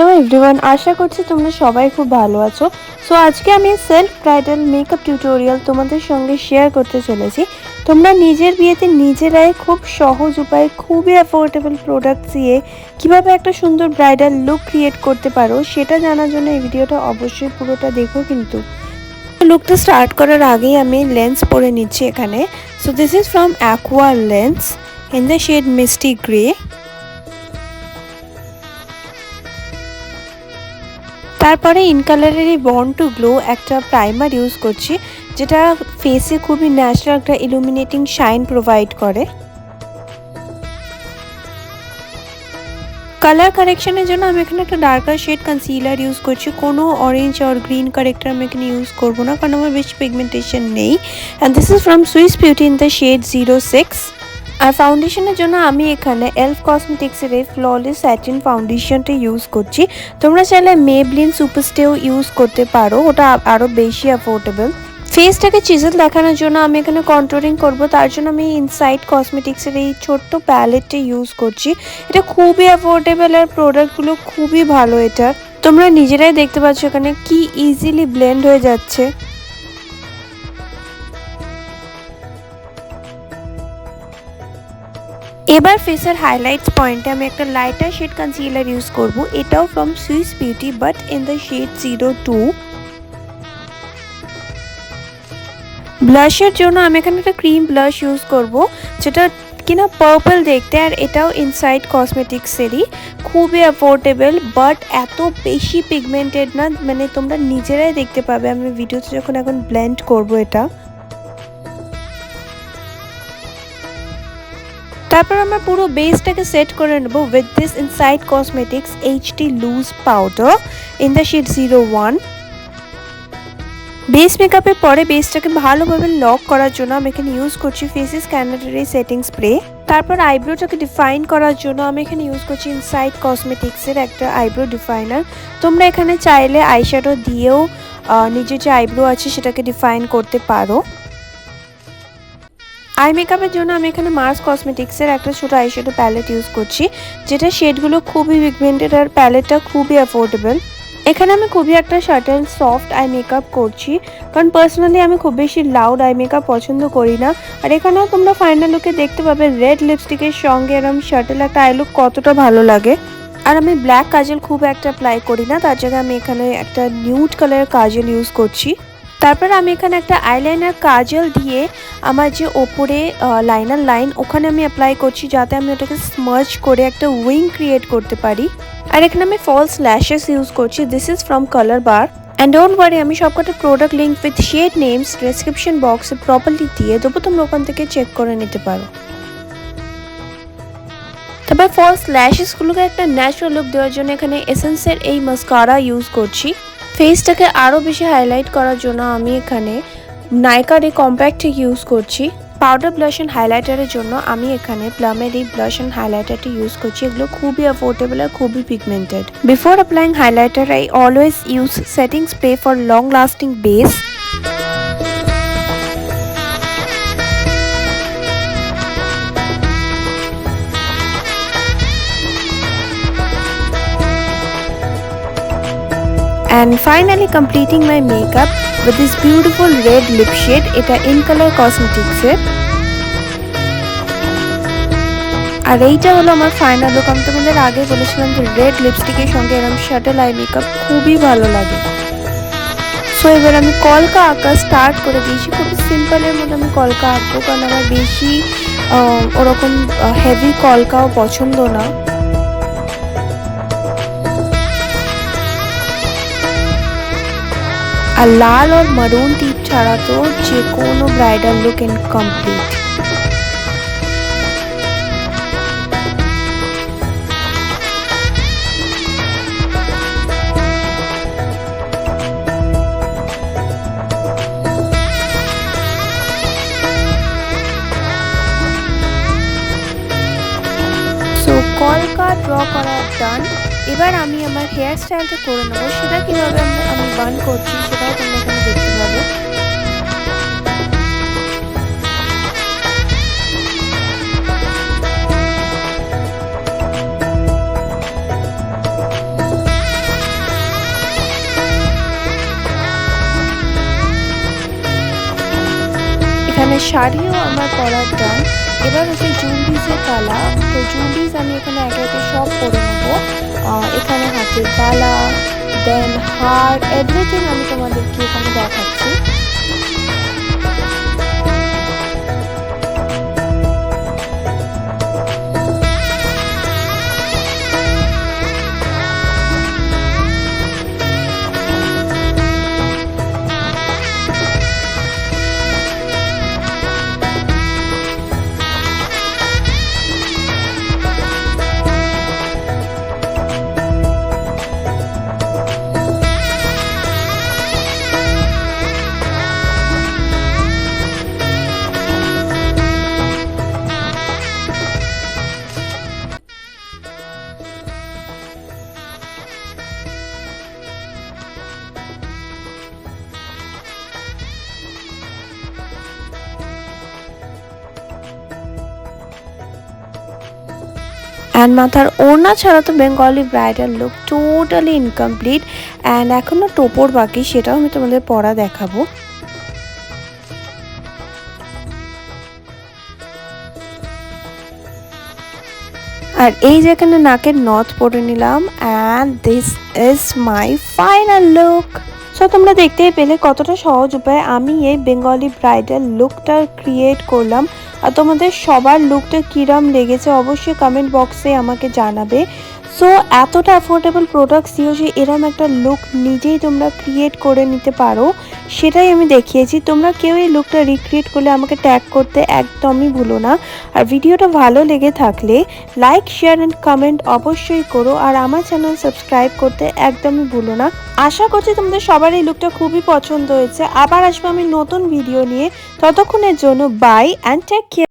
Hello everyone আশা করছি তোমরা সবাই খুব ভালো আছো। সো আজকে আমি সেলফ ব্রাইডাল মেকআপ টিউটোরিয়াল তোমাদের সঙ্গে শেয়ার করতে চলেছি। তোমরা নিজের বিয়েতে নিজেরাই খুব সহজ উপায়ে খুবই অ্যাফোর্ডেবল প্রোডাক্ট দিয়ে কীভাবে একটা সুন্দর ব্রাইডাল লুক ক্রিয়েট করতে পারো, সেটা জানার জন্য এই ভিডিওটা অবশ্যই পুরোটা দেখো কিন্তু। লুকটা স্টার্ট করার আগেই আমি লেন্স পরে নিচ্ছি এখানে। So this is from Aqua lens in the shade misty grey তারপরে ইন কালারেরই বর্ন টু গ্লো একটা প্রাইমার ইউজ করছি, যেটা ফেসে খুবই ন্যাচারাল একটা ইলুমিনেটিং শাইন প্রোভাইড করে। কালার কারেকশনের জন্য আমি এখানে একটা ডার্কার শেড কনসিলার ইউজ করছি। কোনো অরেঞ্জ আর গ্রিন কারেক্টার আমি এখানে ইউজ করব না, কারণ আমার বেশি পিগমেন্টেশন নেই। And this is from Swiss beauty in the shade zero six আর ফাউন্ডেশনের জন্য আমি এখানে এলফ কসমেটিক্সের এই ফ্ললেস স্যাটিন ফাউন্ডেশনটা ইউজ করছি। তোমরা চাইলে মেবলিন সুপারস্টেও ইউজ করতে পারো, ওটা আরও বেশি অ্যাফোর্ডেবল ফেসটাকে চিজেল দেখানোর জন্য আমি এখানে কন্ট্রোলিং করব, তার জন্য আমি ইনসাইড কসমেটিক্সের এই ছোট্ট প্যালেটটা ইউজ করছি। এটা খুবই অ্যাফোর্ডেবল আর প্রোডাক্টগুলো খুবই ভালো এটা। তোমরা নিজেরাই দেখতে পাচ্ছ এখানে কি ইজিলি ব্লেন্ড হয়ে যাচ্ছে। এবার ফেসের হাইলাইটস পয়েন্টে আমি একটা লাইটার শেড কনসিলার ইউজ করব। এটাও from Swiss beauty but in the shade zero two ব্লাশের জন্য আমি এখানে একটা ক্রিম ব্লাশ ইউজ করব, যেটা কিনা পার্পল দেখতে, আর এটাও ইনসাইড কসমেটিক্সেরই খুবই অ্যাফোর্ডেবল বাট এত বেশি পিগমেন্টেড না মানে তোমরা নিজেরাই দেখতে পাবে। আমি ভিডিওতে যখন এখন ব্লেন্ড করব এটা। তারপর আমরা পুরো বেসটাকে সেট করে নেব with this Insight cosmetics HD loose powder in the shade zero one base মেকআপের পরে বেসটাকে ভালোভাবে লক করার জন্য আমি এখানে ইউজ করছি ফেসেস ক্যানাডার সেটিং স্প্রে তারপর আইব্রোটাকে ডিফাইন করার জন্য আমি এখানে ইউজ করছি ইনসাইড কসমেটিক্সের একটা আইব্রো ডিফাইনার তোমরা এখানে চাইলে আইশ্যাডো দিয়েও নিজের যে আইব্রো আছে সেটাকে ডিফাইন করতে পারো। আই মেকআপের জন্য আমি এখানে মার্স কসমেটিক্সের একটা ছোটো আইশ্যাডো প্যালেট ইউজ করছি, যেটা শেডগুলো খুবই পিগমেন্টেড আর প্যালেটটা খুবই অ্যাফোর্ডেবল এখানে আমি খুবই একটা শার্টেল সফট আই মেকআপ করছি, কারণ পার্সোনালি আমি খুব বেশি লাউড আই মেকআপ পছন্দ করি না। আর এখানেও তোমরা ফাইনাল লুকে দেখতে পাবে রেড লিপস্টিকের সঙ্গে এরম শার্টেল একটা আই লুক কতটা ভালো লাগে। আর আমি ব্ল্যাক কাজল খুব একটা অ্যাপ্লাই করি না, তার জায়গায় আমি এখানে একটা নিউড কালারের কাজল ইউজ করছি। তারপর আমি এখানে একটা আইলাইনার কাজল দিয়ে আমার যে ওপরে লাইনার লাইন ওখানে আমি অ্যাপ্লাই করছি যাতে আমি ওটাকে স্মার্চ করে একটা উইং ক্রিয়েট করতে পারি। আর এখানে আমি ফলস ল্যাশেস ইউজ করছি। This is from colour bar and don't worry আমি সবকটা product link with shade names description বক্সে প্রপারলি দিয়ে দেবো। তোমরা ওখান থেকে চেক করে নিতে পারো। তারপর ফলস ল্যাশেসগুলোকে একটা ন্যাচারাল লুক দেওয়ার জন্য এখানে এসেন্সের এই মাস্কারা ইউজ করছি। ফেসটাকে আরও বেশি হাইলাইট করার জন্য আমি এখানে নাইকার এই কম্প্যাক্ট ইউজ করছি। পাউডার ব্লাশ অ্যান্ড হাইলাইটারের জন্য আমি এখানে প্লামের এই ব্লাশ অ্যান্ড হাইলাইটারটি ইউজ করছি। এগুলো খুবই অ্যাফোর্ডেবল আর খুবই pigmented before applying highlighter I always use setting spray for long lasting base and finally completing my makeup with this beautiful red lip shade. এটা in color cosmetics এর আর এইটা হলো আমার ফাইনাল লুক আমি তোমাদের আগে বলেছিলাম যে রেড লিপস্টিকের সঙ্গে এরকম শাটেল আই মেকআপ খুবই ভালো লাগে। সো এবার আমি কলকা আঁকা স্টার্ট করে দিয়েছি। খুবই সিম্পলের মধ্যে আমি কলকা আঁকবো, কারণ আমার বেশি ওরকম হেভি কলকাও পছন্দ না। আর লাল আর মারুন টিপ ছাড়া তো যে কোনো ব্রাইডাল লুক ইনকমপ্লিট কলকা ড্র করা ডান এবার আমি আমার হেয়ার স্টাইলটা করে নেব। সেটা কীভাবে আমি বান করছি, সেটাও তোমরা এখানে দেখতে পাবো। এখানে শাড়িও আমার পরার ডান এবার হচ্ছে জুলরিসের পালা। তো জুলরিস আমি এখানে একে একে সব করে নেব। এখানে হাতের পালা দেন হার এভরিথিং আমি তোমাদেরকে এখানে দেখাচ্ছি। অ্যান্ড মাথার ওড়না ছাড়া তো Bengali bridal look totally incomplete and এখনও টোপর বাকি, সেটাও আমি তোমাদের পরা দেখাবো। আর এই যেখানে নাকের নথ পরে নিলাম and this is my final look so তোমরা দেখতেই পেলে কতটা সহজ উপায়ে আমি এই বেঙ্গলি ব্রাইডাল লুকটা ক্রিয়েট করলাম। আর তোমাদের সবার লুকটা কিরম লেগেছে অবশ্যই কমেন্ট বক্সে আমাকে জানাবে। সো এতটা অ্যাফোর্ডেবল প্রোডাক্ট যে এরম একটা লুক নিজেই তোমরা ক্রিয়েট করে নিতে পারো, সেটাই আমি দেখিয়েছি। তোমরা কেউ এই লুকটা রিক্রিয়েট করলে আমাকে ট্যাগ করতে একদমই ভুলো না। আর ভিডিওটা ভালো লেগে থাকলে লাইক শেয়ার অ্যান্ড কমেন্ট অবশ্যই করো। আর আমার চ্যানেল সাবস্ক্রাইব করতে একদমই ভুলো না। আশা করছি তোমাদের সবার এই লুকটা খুবই পছন্দ হয়েছে। আবার আসব আমি নতুন ভিডিও নিয়ে। ততক্ষণের জন্য বাই অ্যান্ড টেক কেয়ার